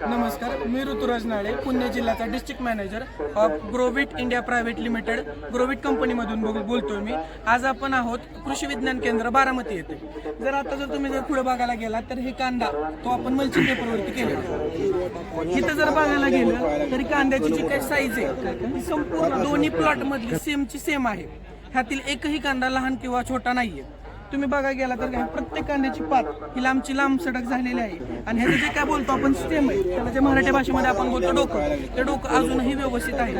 नमस्कार मी ऋतुराज नाळे पुणे जिल्ह्याचा district manager of Growit India private limited Growit कंपनीमधून बोल बोलतोय मी. आज आपण आहोत कृषी विज्ञान केंद्र बारामती येथे. जर आता जर तुम्ही जर पुढे बघायला गेला तर हे कांदा तो आपण मल्चिंग पेपरवरती केलेला इथं जर बघायला गेलं तरी कांद्याची जी काही साईज आहे ती संपूर्ण दोन्ही प्लॉट मधली सेमची सेम आहे. ह्यातील एकही कांदा लहान किंवा छोटा नाहीये. तुम्ही बघा गेला तर काय प्रत्येक कांद्याची पात ही लांबची लांब सडक झालेली आहे. आणि ह्याचं जे काय बोलतो आपण स्टेम आहे त्याला जे मराठी भाषेमध्ये आपण बोलतो डोकं ते डोकं अजूनही व्यवस्थित आहे.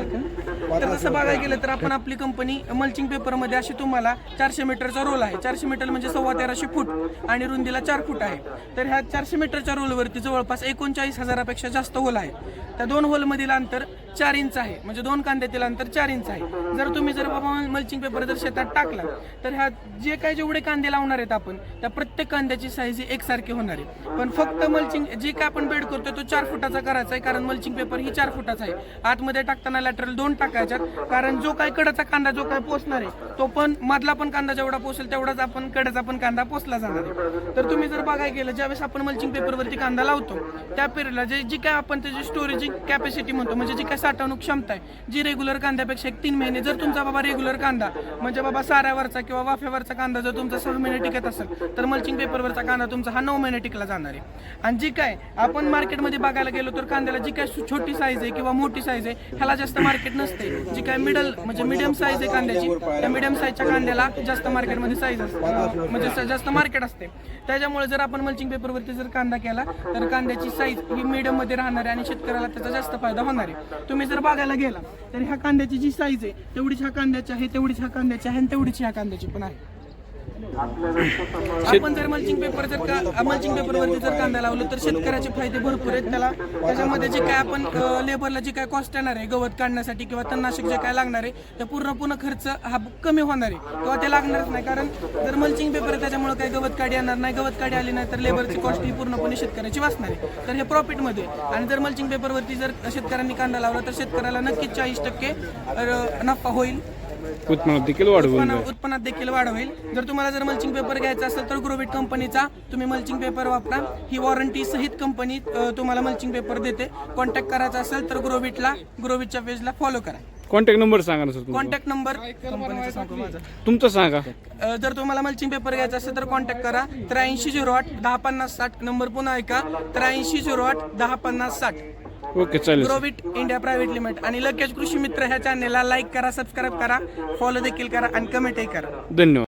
तर तसं बघायला गेलं तर आपण आपली कंपनी मल्चिंग पेपरमध्ये अशी तुम्हाला चारशे मीटरचा रोल आहे. चारशे मीटर म्हणजे सव्वा तेराशे फूट आणि रुंदीला चार फूट आहे. तर ह्या चारशे मीटरच्या रोलवरती जवळपास एकोणचाळीस हजारापेक्षा जास्त होल आहे. त्या दोन होलमधील अंतर चार इंच आहे. म्हणजे दोन कांद्यातील अंतर चार इंच आहे. जर तुम्ही जर बाबा मल्चिंग पेपर जर शेतात टाकला तर ह्या जे काही जेवढे कांदे लावणार आहेत आपण त्या प्रत्येक कांद्याची साईज ही एकसारखी होणार आहे. पण फक्त मल्चिंग जे काय आपण बेड करतो तो चार फुटाचा करायचा आहे कारण मल्चिंग पेपर ही चार फुटाचा आहे. आतमध्ये टाकताना लॅटरल दोन टाकायच्यात कारण जो काय कडाचा कांदा जो काय पोचणार आहे तो पण मधला पण कांदा जेवढा पोचेल तेवढाच आपण कडाचा पण कांदा पोचला जाणार आहे. तर तुम्ही जर बघायला गेलं ज्यावेळेस आपण मल्चिंग पेपरवरती कांदा लावतो त्या पिरियडला जे जी काय आपण त्याची स्टोरेज कॅपॅसिटी म्हणतो म्हणजे जी काय साठवणूक क्षमता आहे. जी रेग्युलर कांद्यापेक्षा एक तीन महिने जर तुमचा बाबा रेग्युलर कांदा म्हणजे बाबा साऱ्यावरचा किंवा वाफ्यावरचा कांदा जर तुमचा सहा महिने टिकत असेल तर मल्चिंग पेपरवरचा कांदा तुमचा हा नऊ महिने टिकला जाणार आहे. आणि जी काय आपण मार्केटमध्ये बघायला गेलो तर कांद्याला जी काय छोटी साईज आहे किंवा मोठी साईज आहे ह्याला जास्त मार्केट नसते. जी काय मिडल म्हणजे मिडियम साईज आहे कांद्याची त्या मिडियम साईजच्या कांद्याला जास्त मार्केटमध्ये साईज असते. म्हणजे जास्त मार्केट असते. त्याच्यामुळे जर आपण मल्चिंग पेपरवरती जर कांदा केला तर कांद्याची साईज ही मिडियममध्ये राहणार आहे आणि शेतकऱ्याला त्याचा जास्त फायदा होणार आहे. तुम्ही जर बघायला गेला तर ह्या कांद्याची जी साईज आहे तेवढीच ह्या कांद्याची आहे तेवढीच ह्या कांद्याची आहे आणि तेवढीच ह्या कांद्याची पण आहे. आपण जर मल्चिंग पेपर जर का मल्चिंग पेपरवरती जर कांदा लावलं तर शेतकऱ्याचे फायदे भरपूर आहेत त्याला. त्याच्यामध्ये जे काय आपण लेबरला जे काय कॉस्ट येणार आहे गवत काढण्यासाठी किंवा तणनाशक जे काय लागणार आहे ते पूर्ण पूर्ण खर्च हा कमी होणार आहे. किंवा ते लागणारच नाही. कारण जर मल्चिंग पेपर आहे त्याच्यामुळे काय गवत काढी येणार नाही गवत काढी आली नाही तर लेबरची कॉस्ट ही पूर्णपणे शेतकऱ्याची वाचणार आहे. तर हे प्रॉफिटमध्ये आहे. आणि जर मल्चिंग पेपरवरती जर शेतकऱ्यांनी कांदा लावला तर शेतकऱ्याला नक्कीच चाळीस टक्के नफा होईल. उत्पन्नात देखील वाढ होईल. उत्पन्न- उत्पन्नात देखील वाढ होईल. जर तुम्हाला जर मल्चिंग पेपर घ्यायचा असेल तर ग्रोविट कंपनीचा तुम्ही मल्चिंग पेपर वापरा. ही वॉरंटी सहित कंपनी अ, तुम्हाला मल्चिंग पेपर देते. कॉन्टॅक्ट करायचा असेल तर ग्रोविटला ग्रोविटच्या पेजला फॉलो करा. कॉन्टॅक्ट नंबर सांगा ना सर तुमचा. कॉन्टॅक्ट नंबर कंपनीचा सांगतो माझा. तुमचं सांगा. अ, जर तुम्हाला मल्चिंग पेपर घ्यायचा असेल तर कॉन्टॅक्ट करा. त्र्याऐंशी झिरो आठ दहा पन्नास साठ. नंबर पुन्हा ऐका. त्र्याऐंशी झिरो आठ दहा पन्नास साठ. ओके चालेल. Growit India private limited. आणि लगेच कृषी मित्र ह्या चॅनेलला लाईक करा सबस्क्राईब करा फॉलो देखील करा आणि कमेंटही करा. धन्यवाद.